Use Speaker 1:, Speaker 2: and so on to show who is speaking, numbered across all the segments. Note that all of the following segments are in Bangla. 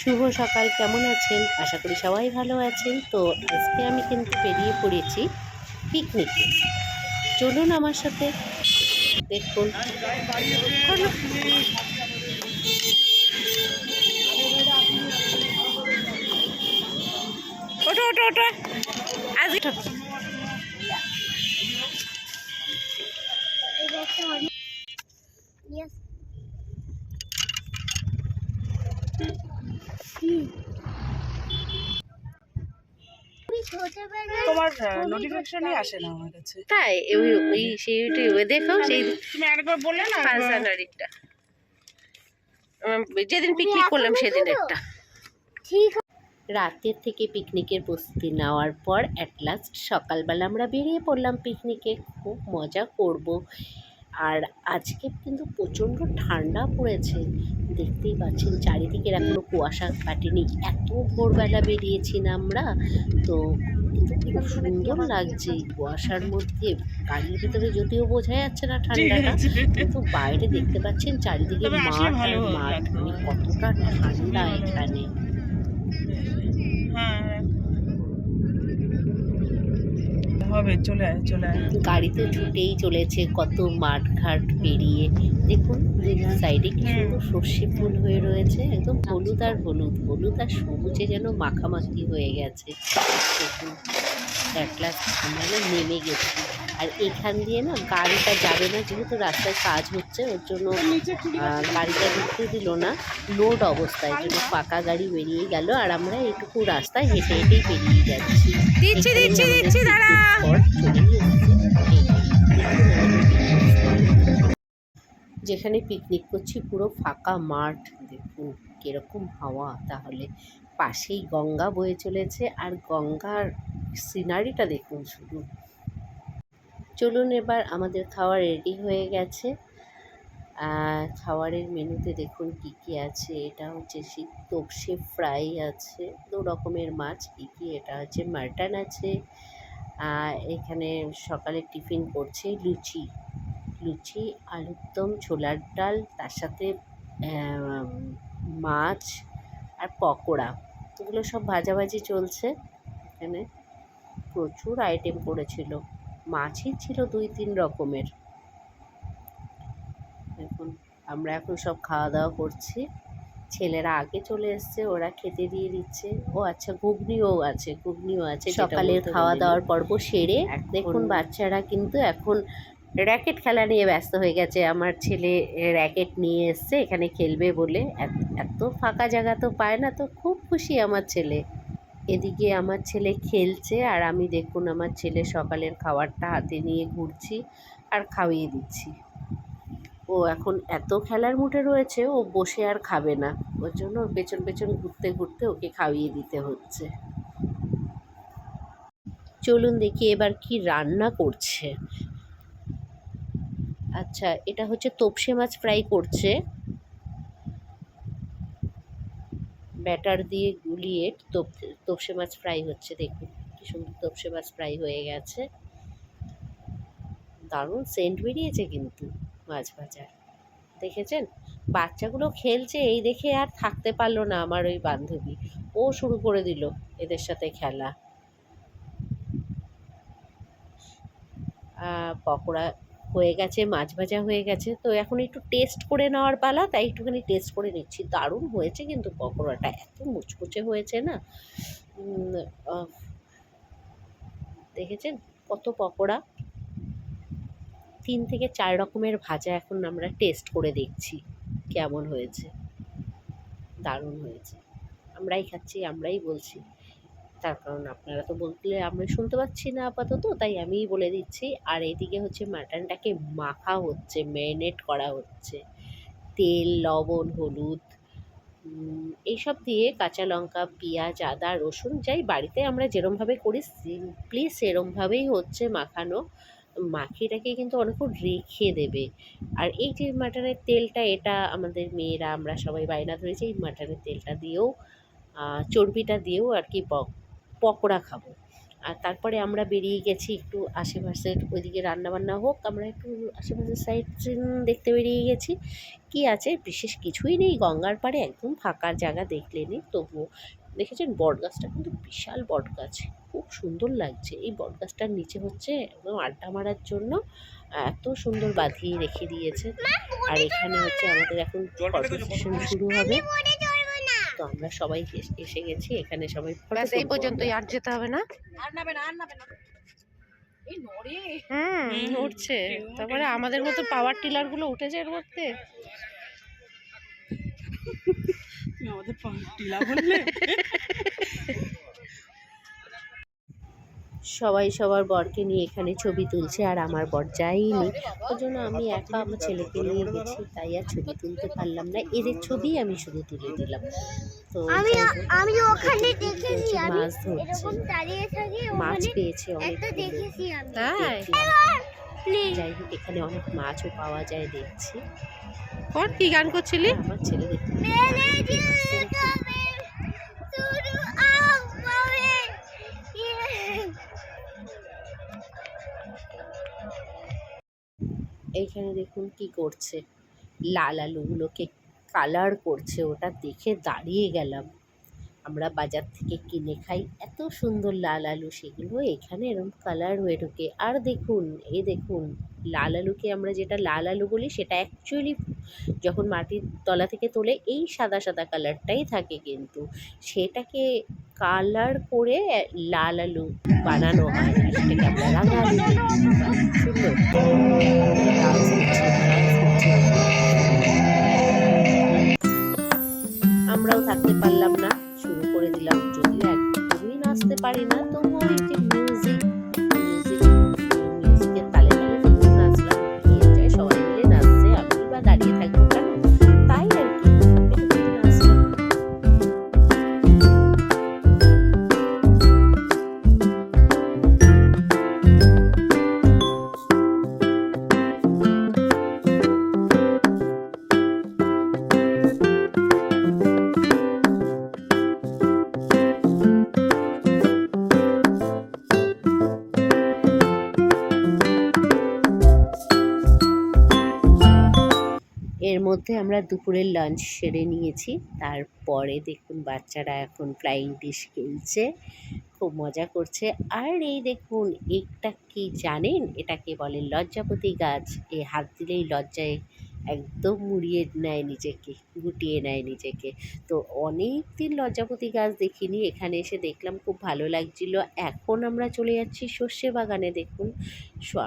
Speaker 1: শুভ সকাল, কেমন আছেন? আশা করি সবাই ভালো আছেন। তো আজকে আমি কিন্তু বেরিয়ে পড়েছি পিকনিকে চলুন আমার সাথে দেখুন। আজ
Speaker 2: তোমার নোটিফিকেশনই আসে না আমার কাছে।
Speaker 1: তাই ওই ওই সেই ইউটিউবে দেখাও সেই
Speaker 2: তুমি আরেকবার বললে না
Speaker 1: পাঁচ জানুয়ারিটা যেদিন পিকনিক করলাম সেদিনেরটা
Speaker 3: ঠিক।
Speaker 1: রাতের থেকে পিকনিকের প্রস্তুতি নেওয়ার পর অ্যাট লাস্ট সকালবেলা আমরা বেরিয়ে পড়লাম পিকনিকে খুব মজা করব। আর আজকে কিন্তু প্রচণ্ড ঠান্ডা পড়েছে। দেখতেই পাচ্ছেন চারিদিকের এখনও কুয়াশা কাটেনি। এত ভোরবেলা বেরিয়েছি না আমরা। তো খুব সুন্দর লাগছে এই কুয়াশার মধ্যে। গাড়ির ভিতরে যদিও বোঝা যাচ্ছে না ঠান্ডাটা কিন্তু বাইরে দেখতে পাচ্ছেন চারিদিকে মাঠ আর মাঠ মানে কতটা ঠান্ডা এখানে।
Speaker 2: হ্যাঁ হবে চলে আয় চলে আয়।
Speaker 1: গাড়ি তো ছুটেই চলেছে কত মাঠ ঘাট পেরিয়ে। দেখুন সাইডে কি
Speaker 2: হুম।
Speaker 1: সুন্দর সর্ষে ফুল হয়ে রয়েছে একদম হলুদ আর হলুদ। হলুদ আর সবুজে যেন মাখামাখি হয়ে গেছে। দেখুন last আমরা নেমে গেছি। আর এখান দিয়ে না গাড়িটা যাবে না যেহেতু রাস্তায় কাজ হচ্ছে ওর জন্য গাড়িটা ঢুকতে দিল না। লোড অবস্থায় জন্য ফাঁকা গাড়ি বেরিয়ে গেল আর আমরা এইটুকু রাস্তায় হেঁটে হেঁটেই বেরিয়ে যাচ্ছি।
Speaker 2: দিচ্ছি দিচ্ছি দিচ্ছি দাঁড়া।
Speaker 1: যেখানে পিকনিক করছি পুরো ফাঁকা মাঠ। দেখুন কীরকম হাওয়া তাহলে পাশেই গঙ্গা বয়ে চলেছে আর গঙ্গার সিনারিটা দেখুন শুধু। চলুন এবার আমাদের খাওয়া রেডি হয়ে গেছে। খাবারের মেনুতে দেখুন কি কি আছে। এটা হচ্ছে তপসে ফ্রাই আছে, দু রকমের মাছ, কি কি, এটা হচ্ছে মাটন আছে। আর এখানে সকালে টিফিন করছে লুচি। লুচি, আলুর দম, ছোলার ডাল, তার সাথে মাছ আর পকোড়া। এগুলো সব ভাজাভাজি চলছে। এখানে প্রচুর আইটেম করেছিল মাছই ছিল দুই তিন রকমের। এখন আমরা এখন সব খাওয়া দাওয়া করছি। ছেলেরা আগে চলে এসছে ওরা খেতে দিয়ে দিচ্ছে। ও আচ্ছা ঘুগনিও আছে ঘুগনিও আছে সকালের খাওয়া দাওয়ার পর্ব সেরে দেখুন বাচ্চারা কিন্তু এখন র্যাকেট খেলা নিয়ে ব্যস্ত হয়ে গেছে। আমার ছেলে র্যাকেট নিয়ে এসছে এখানে খেলবে বলে। এত- এত ফাঁকা জায়গা তো পায় না তো খুব খুশি আমার ছেলে। এদিকে আমার ছেলে খেলছে আর আমি দেখুন আমার ছেলে সকালের খাবারটা হাতে নিয়ে ঘুরছি আর খাইয়ে দিচ্ছি। ও এখন এত খেলার মুডে রয়েছে, ও বসে আর খাবে না। ওর জন্য ওর পেছন পেছন ঘুরতে ঘুরতে ওকে খাইয়ে দিতে হচ্ছে। চলুন দেখি এবার কি রান্না করছে। আচ্ছা এটা হচ্ছে তোপসে মাছ ফ্রাই করছে। ব্যাটার দিয়ে গুলিয়ে তোপ, তোপসে মাছ ফ্রাই হচ্ছে, দেখুন। কি সুন্দর তোপসে মাছ ফ্রাই হয়ে গেছে। দারুণ সেন্ট বেরিয়েছে কিন্তু মাছ ভাজার। দেখেছেন? বাচ্চাগুলো খেলছে, এই দেখে আর থাকতে পারল না আমার ওই বান্ধবী। ও শুরু করে দিল এদের সাথে খেলা। পকোড়া হয়ে গেছে, মাছ ভাজা হয়ে গেছে। তো এখন একটু টেস্ট করে নেওয়ার পালা, তাই একটুখানি টেস্ট করে নিচ্ছি। দারুণ হয়েছে কিন্তু পকোড়াটা, এত মুচকুচে হয়েছে না। দেখেছেন কত পকোড়া? তিন থেকে চার রকমের ভাজা এখন আমরা টেস্ট করে দেখছি, কেমন হয়েছে। দারুণ হয়েছে। আমরাই খাচ্ছি, আমরাই বলছি। তার কারণ আপনারা তো বলতে আমরা শুনতে পাচ্ছি না আপাতত, তাই আমিই বলে দিচ্ছি। আর এদিকে হচ্ছে মাটনটাকে মাখা হচ্ছে, ম্যারিনেট করা হচ্ছে। তেল, লবণ, হলুদ এইসব দিয়ে কাঁচা লঙ্কা, পেঁয়াজ, আদা, রসুন, যাই বাড়িতে আমরা যেরমভাবে করি, সিম্পলি সেরমভাবেই হচ্ছে মাখানো। মাখিয়েটাকে কিন্তু অনেকক্ষণ রেখে দেবে। আর এই যে মাটনের তেলটা, এটা আমাদের মেয়েরা, আমরা সবাই বায়না ধরেছি, এই মাটনের তেলটা দিয়েও চর্বিটা দিয়েও আর কি প- পকোড়া খাব। আর তারপরে আমরা বেরিয়ে গেছি একটু আশেপাশের ওইদিকে রান্নাবান্না হোক আমরা একটু আশেপাশের সাইড সিন দেখতে বেরিয়ে গেছি। কি আছে? বিশেষ কিছুই নেই গঙ্গার পাড়ে একদম ফাঁকা জায়গা দেখলেনি তবুও দেখেছেন বট গাছটা কিন্তু বিশাল বট গাছ খুব সুন্দর লাগছে। এই বট গাছটার নিচে হচ্ছে একদম আড্ডা মারার জন্য এত সুন্দর বাঁধিয়ে রেখে দিয়েছে। আর এখানে হচ্ছে আমাদের এখন ফটো সেশন শুরু হবে। তো আমরা সবাই এসে গেছি এখানে সবাই ব্যাস এই পর্যন্তই আর যেতে হবে না?
Speaker 2: আর নাবে না আর নাবে না। এই নড়ে।
Speaker 1: হুম
Speaker 2: হুম,
Speaker 1: উঠছে তারপরে আমাদের মতো পাওয়ার টিলারগুলো উঠেছে এর মধ্যে।
Speaker 2: আমাদের পাওয়ার টিলা বললে?
Speaker 1: সবাই সবার বরকে নিয়ে এখানে ছবি তুলছে আর আমার বর যাইনি ওই জন্য আমি একা আমার ছেলেকে নিয়ে গেছি তাই আর ছবি তুলতে পারলাম না। এদের ছবি আমি শুধু তুলে দিলাম। তো
Speaker 3: আমি ওখানে দেখেছি আমি
Speaker 1: মাছ ধরছে।
Speaker 3: এরকম দাঁড়িয়ে থাকি
Speaker 1: মাছ পেয়েছে অনেক
Speaker 3: একটা দেখেছি আমি।
Speaker 1: তাই? যাই হোক এখানে অনেক মাছও পাওয়া যায় দেখছি।
Speaker 4: কর কি গান করছিলি?
Speaker 1: আমার ছেলে দেখতে এইখানে দেখুন কি করছে। লাল আলুগুলোকে কালার করছে, ওটা দেখে দাঁড়িয়ে গেলাম। আমরা বাজার থেকে কিনে খাই, এত সুন্দর লাল আলু, সেগুলো এখানে এরকম কালার হয়ে ঢোকে। আর দেখুন, এই দেখুন, লাল আলুকে আমরা যেটা লাল আলু বলি, সেটা অ্যাকচুয়ালি যখন মাটির তলা থেকে তোলে, এই সাদা সাদা কালারটাই থাকে কিন্তু। সেটাকে কালার করে লাল আলু বানানো হয়, সেটাকে আমরা রাঙা আলু সুন্দর। মধ্যে আমরা দুপুরের লাঞ্চ সেরে নিয়েছি। তারপরে দেখুন বাচ্চারা এখন ফ্লাইং ডিশ খেলছে, খুব মজা করছে। আর এই দেখুন এটা কি জানেন? এটাকে বলে লজ্জাপতি গাছ। এ হাত দিলেই লজ্জায় একদম মুড়িয়ে নেয় নিজেকে, গুটিয়ে নেয় নিজেকে। তো অনেক দিন লজ্জাপতি গাছ দেখিনি, এখানে এসে দেখলাম খুব ভালো লাগছিল। এখন আমরা চলে যাচ্ছি সর্ষে বাগানে, দেখুন।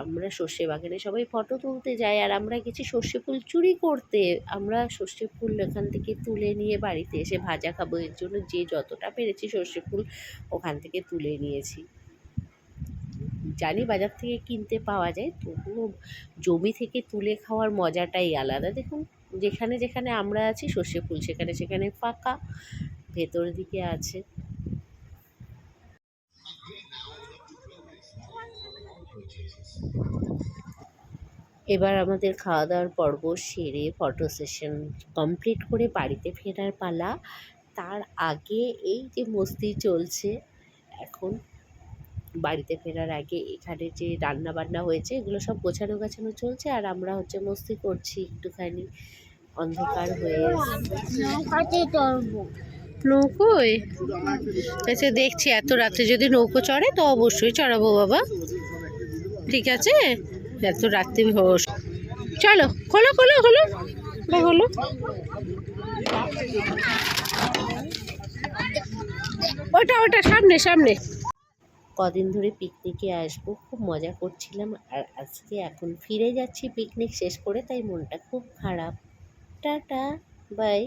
Speaker 1: আমরা সর্ষে বাগানে সবাই ফটো তুলতে যাই, আর আমরা গেছি সর্ষে ফুল চুরি করতে। আমরা সর্ষে ফুল এখান থেকে তুলে নিয়ে বাড়িতে এসে ভাজা খাব, এর জন্য যে যতটা পেরেছি সর্ষে ফুল ওখান থেকে তুলে নিয়েছি। জানি বাজার থেকে কিনতে পাওয়া যায়, তবুও জমি থেকে তুলে খাওয়ার মজাটাই আলাদা। দেখুন, যেখানে যেখানে আমরা আছি, সর্ষে ফুল সেখানে সেখানে ফাঁকা, ভেতর দিকে আছে। এবার আমাদের খাওয়া দাওয়ার পর্ব সেরে ফটো সেশন কমপ্লিট করে বাড়িতে ফেরার পালা। তার আগে এই যে মস্তি চলছে, এখন বাড়িতে ফেরার আগে এখানে যে রান্না বান্না হয়েছে এগুলো সব গোছানো গাছানো চলছে আর আমরা হচ্ছে মস্তি করছি একটুখানি। অন্ধকার হয়ে।
Speaker 4: নৌকোয় আচ্ছা দেখছি এত রাত্রে যদি নৌকো চড়ে তো অবশ্যই চড়াবো বাবা। ঠিক আছে? এত রাত্রে হোস চলো খোলো খোলো। খোলো খোলো। ওটা ওটা সামনে সামনে।
Speaker 1: কদিন ধরে পিকনিকে আসব, খুব মজা করছিলাম আর আজকে এখন ফিরে যাচ্ছি পিকনিক শেষ করে, তাই মনটা খুব খারাপ। Tata bye